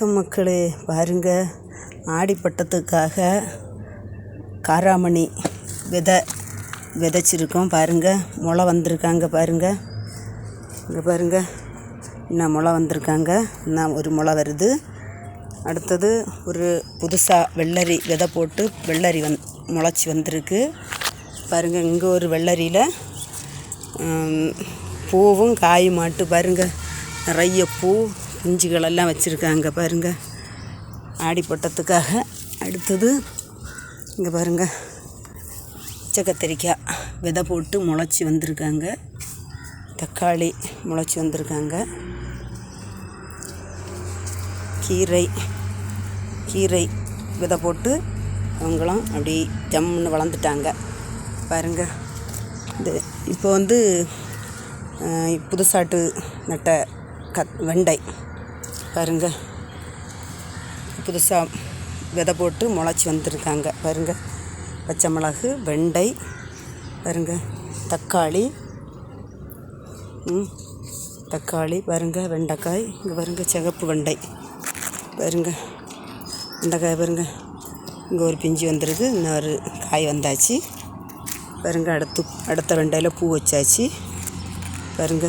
வணக்கம் மக்களே. பாருங்க ஆடிப்பட்டத்துக்காக காராமணி விதை விதைச்சிருக்கோம். பாருங்க முளை வந்திருக்காங்க பாருங்க. இங்கே பாருங்க இன்னும் முளை வந்திருக்காங்க. இன்னும் ஒரு முளை வருது. அடுத்தது ஒரு புதுசாக வெள்ளரி விதை போட்டு வெள்ளரி வந் முளைச்சி வந்திருக்கு. பாருங்க இங்கே ஒரு வெள்ளரியில் பூவும் காயும் மாட்டு பாருங்க. நிறைய பூ இஞ்சிகளெல்லாம் வச்சுருக்காங்க பாருங்கள் ஆடிப்பட்டத்துக்காக அடுத்தது இங்கே பாருங்க. பச்சை கத்திரிக்காய் விதை போட்டு முளைச்சி வந்திருக்காங்க. தக்காளி முளைச்சி வந்திருக்காங்க. கீரை கீரை விதை போட்டு அவங்களும் அப்படி ஜம்முன்னு வளர்ந்துட்டாங்க. பாருங்கள் இது இப்போ வந்து புதுசாட்டு நட்ட கத் வெண்டை. பாருங்க. புதுசாக விதை போட்டு முளைச்சி வந்திருக்காங்க. பாருங்க. பச்சை மிளகு வெண்டை பாருங்க. தக்காளி. தக்காளி பாருங்க. வெண்டைக்காய் இங்கே பாருங்க. சிகப்பு வெண்டை. பாருங்க. வெண்டைக்காய் பாருங்க. இங்கே ஒரு பிஞ்சு வந்திருக்கு. இன்னொரு காய் வந்தாச்சு. பாருங்க. அடுத்து அடுத்த வெண்டையில் பூ வச்சாச்சு. பாருங்க.